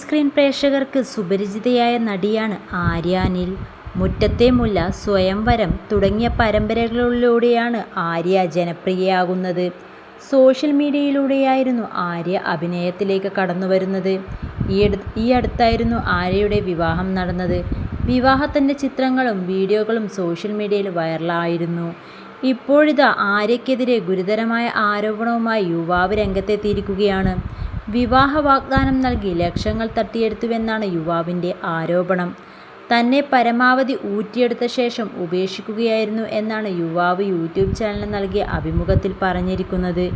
Screen പ്രേക്ഷകർക്ക് സുപരിചിതയായ നടിയാണ് ആര്യാനിൽ മുറ്റത്തെ മുല്ല, സ്വയംവരം തുടങ്ങിയ പരമ്പരകളിലൂടെയാണ് ആര്യ ജനപ്രിയയാകുന്നത്. സോഷ്യൽ മീഡിയയിലൂടെയായിരുന്നു ആര്യ അഭിനയത്തിലേക്ക് കടന്നു വരുന്നത് ഈ അടുത്തായിരുന്നു ആര്യയുടെ വിവാഹം നടന്നത്. വിവാഹത്തിന്റെ ചിത്രങ്ങളും വീഡിയോകളും സോഷ്യൽ മീഡിയയിൽ വൈറലായിരുന്നു. ഇപ്പോഴിതാ ആര്യക്കെതിരെ ഗുരുതരമായ ആരോപണവുമായി യുവാവ് രംഗത്തെത്തിയിരിക്കുകയാണ്. വിവാഹ വാഗ്ദാനം നൽകി ലക്ഷങ്ങൾ തട്ടിയെടുത്തുവെന്നാണ് യുവാവിന്റെ ആരോപണം. തന്നെ പരമാവധി ഊറ്റിയെടുത്ത ശേഷം ഉപേക്ഷിക്കുകയായിരുന്നു എന്നാണ് യുവാവ് യൂട്യൂബ് ചാനലിന് നൽകിയ അഭിമുഖത്തിൽ പറഞ്ഞിരിക്കുന്നത്.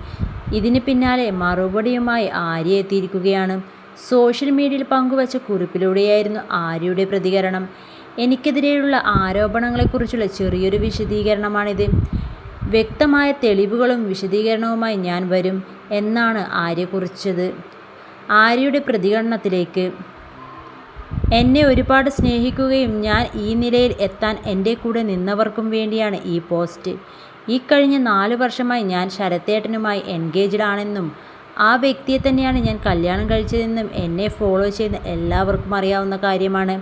ഇതിന് പിന്നാലെ മറുപടിയുമായി ആര്യ എത്തിയിരിക്കുകയാണ്. സോഷ്യൽ മീഡിയയിൽ പങ്കുവച്ച കുറിപ്പിലൂടെയായിരുന്നു ആര്യയുടെ പ്രതികരണം. എനിക്കെതിരെയുള്ള ആരോപണങ്ങളെക്കുറിച്ചുള്ള ചെറിയൊരു വിശദീകരണമാണിത്. വ്യക്തമായ തെളിവുകളും വിശദീകരണവുമായി ഞാൻ വരും എന്നാണ് ആര്യ കുറിച്ചത്. ആര്യയുടെ പ്രതികരണത്തിലേക്ക്. എന്നെ ഒരുപാട് സ്നേഹിക്കുകയും ഞാൻ ഈ നിലയിൽ എത്താൻ എന്റെ കൂടെ നിന്നവർക്കും വേണ്ടിയാണ് ഈ പോസ്റ്റ്. ഈ കഴിഞ്ഞ നാല് വർഷമായി ഞാൻ ശരത്തേട്ടനുമായി എൻഗേജ്ഡ് ആണെന്നും ആ വ്യക്തിയെ തന്നെയാണ് ഞാൻ കല്യാണം കഴിച്ചതെന്നും എന്നെ ഫോളോ ചെയ്യുന്ന എല്ലാവർക്കും അറിയാവുന്ന കാര്യമാണ്.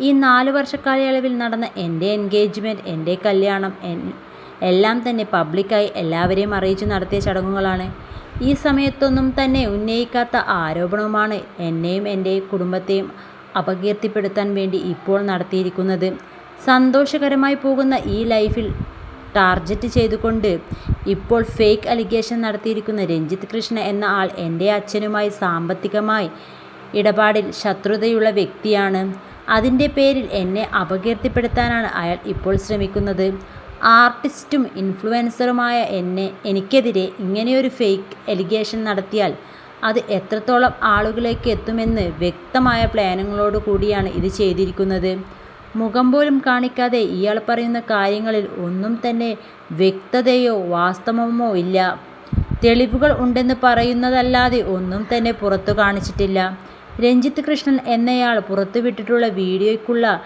ഈ നാല് വർഷക്കാലയളവിൽ നടന്ന എന്റെ എൻഗേജ്മെന്റ് എന്റെ കല്യാണം എല്ലാം തന്നെ പബ്ലിക്കായി എല്ലാവരെയും അറിയിച്ചു നടത്തിയ ചടങ്ങുകളാണ്. ഈ സമയത്തൊന്നും തന്നെ ഉന്നയിക്കാത്ത ആരോപണവുമാണ് എന്നെയും എന്റെ കുടുംബത്തെയും അപകീർത്തിപ്പെടുത്താൻ വേണ്ടി ഇപ്പോൾ നടത്തിയിരിക്കുന്നത്. സന്തോഷകരമായി പോകുന്ന ഈ ലൈഫിൽ ടാർജറ്റ് ചെയ്തുകൊണ്ട് ഇപ്പോൾ ഫേക്ക് അലിഗേഷൻ നടത്തിയിരിക്കുന്ന രഞ്ജിത്ത് കൃഷ്ണ എന്ന ആൾ എന്റെ അച്ഛനുമായി സാമ്പത്തികമായി ഇടപാടിൽ ശത്രുതയുള്ള വ്യക്തിയാണ്. അതിന്റെ പേരിൽ എന്നെ അപകീർത്തിപ്പെടുത്താനാണ് അയാൾ ഇപ്പോൾ ശ്രമിക്കുന്നത്. ആർട്ടിസ്റ്റും ഇൻഫ്ലുവൻസറുമായ എന്നെ എനിക്കെതിരെ ഇങ്ങനെയൊരു ഫേക്ക് എലിഗേഷൻ നടത്തിയാൽ അത് എത്രത്തോളം ആളുകളിലേക്ക് എത്തുമെന്ന് വ്യക്തമായ പ്ലാനുകളോട് കൂടിയാണ് ഇത് ചെയ്തിരിക്കുന്നത്. മുഖം പോലും കാണിക്കാതെ ഇയാൾ പറയുന്ന കാര്യങ്ങളിൽ ഒന്നും തന്നെ വ്യക്തതയോ വാസ്തവമോ ഇല്ല. തെളിവുകൾ ഉണ്ടെന്ന് പറയുന്നതല്ലാതെ ഒന്നും തന്നെ പുറത്തു കാണിച്ചിട്ടില്ല. രഞ്ജിത്ത് കൃഷ്ണൻ എന്നയാൾ പുറത്തുവിട്ടിട്ടുള്ള വീഡിയോയ്ക്കുള്ള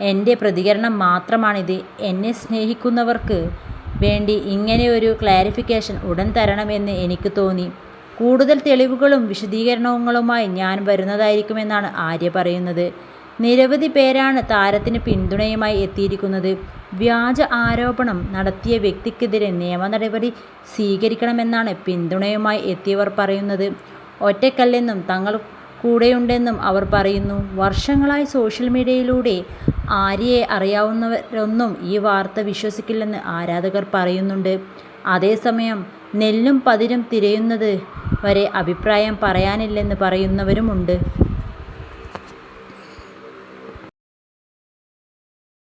എന്റെ പ്രതികരണം മാത്രമാണിത്. എന്നെ സ്നേഹിക്കുന്നവർക്ക് വേണ്ടി ഇങ്ങനെയൊരു ക്ലാരിഫിക്കേഷൻ ഉടൻ തരണമെന്ന് എനിക്ക് തോന്നി. കൂടുതൽ തെളിവുകളും വിശദീകരണങ്ങളുമായി ഞാൻ വരുന്നതായിരിക്കുമെന്നാണ് ആര്യ പറയുന്നത്. നിരവധി പേരാണ് താരത്തിന് പിന്തുണയുമായി എത്തിയിരിക്കുന്നത്. വ്യാജ ആരോപണം നടത്തിയ വ്യക്തിക്കെതിരെ നിയമ നടപടി സ്വീകരിക്കണമെന്നാണ് പിന്തുണയുമായി എത്തിയവർ പറയുന്നത്. ഒറ്റക്കല്ലെന്നും തങ്ങൾ കൂടെയുണ്ടെന്നും അവർ പറയുന്നു. വർഷങ്ങളായി സോഷ്യൽ മീഡിയയിലൂടെ ആര്യയെ അറിയാവുന്നവരൊന്നും ഈ വാർത്ത വിശ്വസിക്കില്ലെന്ന് ആരാധകർ പറയുന്നുണ്ട്. അതേസമയം നെല്ലും പതിരും തിരയുന്നത് വരെ അഭിപ്രായം പറയാനില്ലെന്ന് പറയുന്നവരുമുണ്ട്.